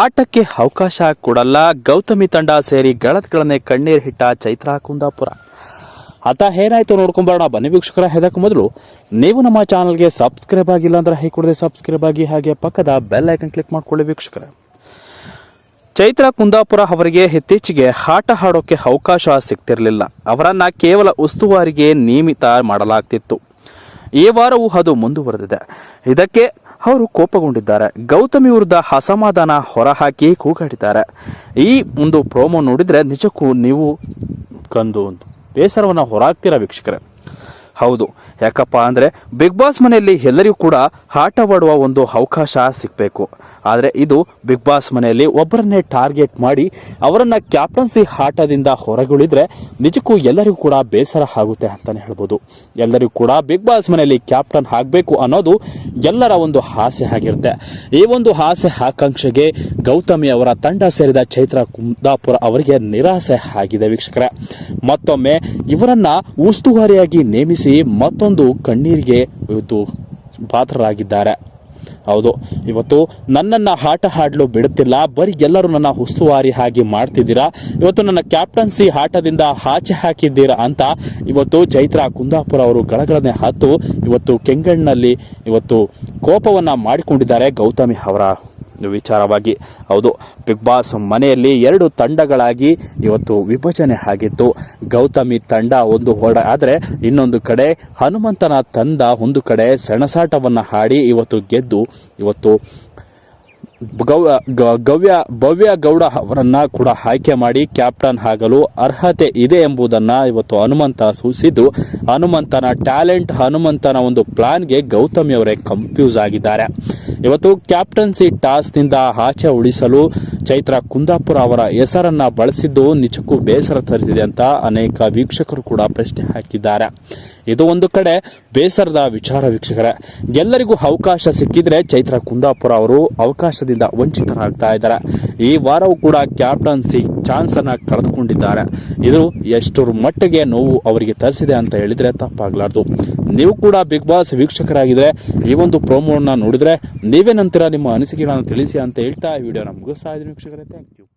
ಆಟಕ್ಕೆ ಅವಕಾಶ ಕೊಡಲ್ಲ. ಗೌತಮಿ ತಂಡ ಸೇರಿ ಗಳತ್ಗಳನ್ನೇ ಕಣ್ಣೀರ್ ಹಿಟ್ಟ ಚೈತ್ರಾ ಕುಂದಾಪುರ. ಆತ ಏನಾಯ್ತು ನೋಡ್ಕೊಂಬರೋಣ. ಬನ್ನಿ ವೀಕ್ಷಕರ ಹೆದಕ್ಕೆ ಮೊದಲು ನೀವು ನಮ್ಮ ಚಾನಲ್ಗೆ ಸಬ್ಸ್ಕ್ರೈಬ್ ಆಗಿಲ್ಲ ಅಂದ್ರೆ ಹೈ ಕೊಡದೆ ಸಬ್ಸ್ಕ್ರೈಬ್ ಆಗಿ ಹಾಗೆ ಪಕ್ಕದ ಬೆಲ್ ಐಕನ್ ಕ್ಲಿಕ್ ಮಾಡ್ಕೊಳ್ಳಿ ವೀಕ್ಷಕರ. ಚೈತ್ರ ಕುಂದಾಪುರ ಅವರಿಗೆ ಇತ್ತೀಚೆಗೆ ಆಟ ಆಡೋಕೆ ಅವಕಾಶ ಸಿಗ್ತಿರಲಿಲ್ಲ. ಅವರನ್ನ ಕೇವಲ ಉಸ್ತುವಾರಿಗೆ ನಿಯಮಿತ ಮಾಡಲಾಗ್ತಿತ್ತು. ಈ ವಾರವೂ ಅದು ಮುಂದುವರೆದಿದೆ. ಇದಕ್ಕೆ ಅವರು ಕೋಪಗೊಂಡಿದ್ದಾರೆ. ಗೌತಮಿ ವಿರುದ್ಧ ಅಸಮಾಧಾನ ಹೊರಹಾಕಿ ಕೂಗಾಡಿದ್ದಾರೆ. ಈ ಒಂದು ಪ್ರೋಮೋ ನೋಡಿದ್ರೆ ನಿಜಕ್ಕೂ ನೀವು ಕಂದು ಒಂದು ಬೇಸರವನ್ನು ಹೊರಹಾಕ್ತೀರಾ ವೀಕ್ಷಕರೇ? ಹೌದು. ಯಾಕಪ್ಪ ಅಂದರೆ ಬಿಗ್ ಬಾಸ್ ಮನೆಯಲ್ಲಿ ಎಲ್ಲರಿಗೂ ಕೂಡ ಆಟವಾಡುವ ಒಂದು ಅವಕಾಶ ಸಿಗಬೇಕು. ಆದರೆ ಇದು ಬಿಗ್ ಬಾಸ್ ಮನೆಯಲ್ಲಿ ಒಬ್ಬರನ್ನೇ ಟಾರ್ಗೆಟ್ ಮಾಡಿ ಅವರನ್ನು ಕ್ಯಾಪ್ಟನ್ಸಿ ಆಟದಿಂದ ಹೊರಗುಳಿದ್ರೆ ನಿಜಕ್ಕೂ ಎಲ್ಲರಿಗೂ ಕೂಡ ಬೇಸರ ಆಗುತ್ತೆ ಅಂತಲೇ ಹೇಳ್ಬೋದು. ಎಲ್ಲರಿಗೂ ಕೂಡ ಬಿಗ್ ಬಾಸ್ ಮನೆಯಲ್ಲಿ ಕ್ಯಾಪ್ಟನ್ ಆಗಬೇಕು ಅನ್ನೋದು ಎಲ್ಲರ ಒಂದು ಆಸೆ ಆಗಿರುತ್ತೆ. ಈ ಒಂದು ಆಸೆ ಆಕಾಂಕ್ಷೆಗೆ ಗೌತಮಿ ಅವರ ತಂಡ ಸೇರಿದ ಚೈತ್ರ ಕುಂದಾಪುರ ಅವರಿಗೆ ನಿರಾಸೆ ಆಗಿದೆ ವೀಕ್ಷಕರೇ. ಮತ್ತೊಮ್ಮೆ ಇವರನ್ನ ಉಸ್ತುವಾರಿಯಾಗಿ ನೇಮಿಸಿ ಮತ್ತೊಂದು ಕಣ್ಣೀರಿಗೆ ಇವತ್ತು ಪಾತ್ರರಾಗಿದ್ದಾರೆ. ಹೌದು. ಇವತ್ತು ನನ್ನನ್ನ ಆಟ ಹಾಡಲು ಬಿಡುತ್ತಿಲ್ಲ. ಬರೀ ಎಲ್ಲರೂ ನನ್ನ ಉಸ್ತುವಾರಿ ಹಾಗೆ ಮಾಡ್ತಿದ್ದೀರಾ? ಇವತ್ತು ನನ್ನ ಕ್ಯಾಪ್ಟನ್ಸಿ ಆಟದಿಂದ ಆಚೆ ಹಾಕಿದ್ದೀರಾ ಅಂತ ಇವತ್ತು ಚೈತ್ರ ಕುಂದಾಪುರ ಅವರು ಗಳಗಳನ್ನೇ ಹತ್ತು ಇವತ್ತು ಕೆಂಗಣ್ಣಲ್ಲಿ ಇವತ್ತು ಕೋಪವನ್ನ ಮಾಡಿಕೊಂಡಿದ್ದಾರೆ ಗೌತಮಿ ಅವರ. ವಿಚಾರವಾಗಿ, ಹೌದು, ಬಿಗ್ ಬಾಸ್ ಮನೆಯಲ್ಲಿ ಎರಡು ತಂಡಗಳಾಗಿ ಇವತ್ತು ವಿಭಜನೆ ಆಗಿತ್ತು. ಗೌತಮಿ ತಂಡ ಒಂದು ಹೊಡ ಆದರೆ ಇನ್ನೊಂದು ಕಡೆ ಹನುಮಂತನ ತಂಡ ಒಂದು ಕಡೆ ಸೆಣಸಾಟವನ್ನು ಹಾಡಿ ಇವತ್ತು ಗೆದ್ದು, ಇವತ್ತು ಗೌ ಗವ್ಯ, ಭವ್ಯ ಗೌಡ ಅವರನ್ನು ಕೂಡ ಆಯ್ಕೆ ಮಾಡಿ ಕ್ಯಾಪ್ಟನ್ ಆಗಲು ಅರ್ಹತೆ ಇದೆ ಎಂಬುದನ್ನು ಇವತ್ತು ಹನುಮಂತ ಸೂಚಿಸಿದ್ದು. ಹನುಮಂತನ ಟ್ಯಾಲೆಂಟ್, ಹನುಮಂತನ ಒಂದು ಪ್ಲಾನ್ಗೆ ಗೌತಮಿ ಅವರೇ ಕನ್ಫ್ಯೂಸ್ ಆಗಿದ್ದಾರೆ. ಇವತ್ತು ಕ್ಯಾಪ್ಟನ್ಸಿ ಟಾಸ್ನಿಂದ ಆಚೆ ಉಳಿಸಲು ಚೈತ್ರ ಕುಂದಾಪುರ ಅವರ ಹೆಸರನ್ನ ಬಳಸಿದ್ದು ನಿಜಕ್ಕೂ ಬೇಸರ ತರಿಸಿದೆ ಅಂತ ಅನೇಕ ವೀಕ್ಷಕರು ಕೂಡ ಪ್ರಶ್ನೆ ಹಾಕಿದ್ದಾರೆ. ಇದು ಒಂದು ಕಡೆ ಬೇಸರದ ವಿಚಾರ ವೀಕ್ಷಕರೇ. ಎಲ್ಲರಿಗೂ ಅವಕಾಶ ಸಿಕ್ಕಿದ್ರೆ ಚೈತ್ರ ಕುಂದಾಪುರ ಅವರು ಅವಕಾಶದಿಂದ ವಂಚಿತರಾಗ್ತಾ ಇದ್ದಾರೆ. ಈ ವಾರವೂ ಕೂಡ ಕ್ಯಾಪ್ಟನ್ಸಿ ಚಾನ್ಸ್ ಅನ್ನ ಕಳೆದುಕೊಂಡಿದ್ದಾರೆ. ಇದು ಎಷ್ಟರ ಮಟ್ಟಿಗೆ ನೋವು ಅವರಿಗೆ ತರಿಸಿದೆ ಅಂತ ಹೇಳಿದ್ರೆ ತಪ್ಪಾಗ್ಲಾರ್ದು. ನೀವು ಕೂಡ ಬಿಗ್ ಬಾಸ್ ವೀಕ್ಷಕರಾಗಿದ್ರೆ ಈ ಒಂದು ಪ್ರೋಮೋನ ನೋಡಿದ್ರೆ ನೀವೇನಂತೀರ ನಿಮ್ಮ ಅನಿಸಿಕೆಗಳನ್ನು ತಿಳಿಸಿ ಅಂತ ಹೇಳ್ತಾ ಈ ವಿಡಿಯೋನ ಮುಗಿಸ್ತಾ ಇದ್ದೀನಿ. büyük sigaraya denk yok.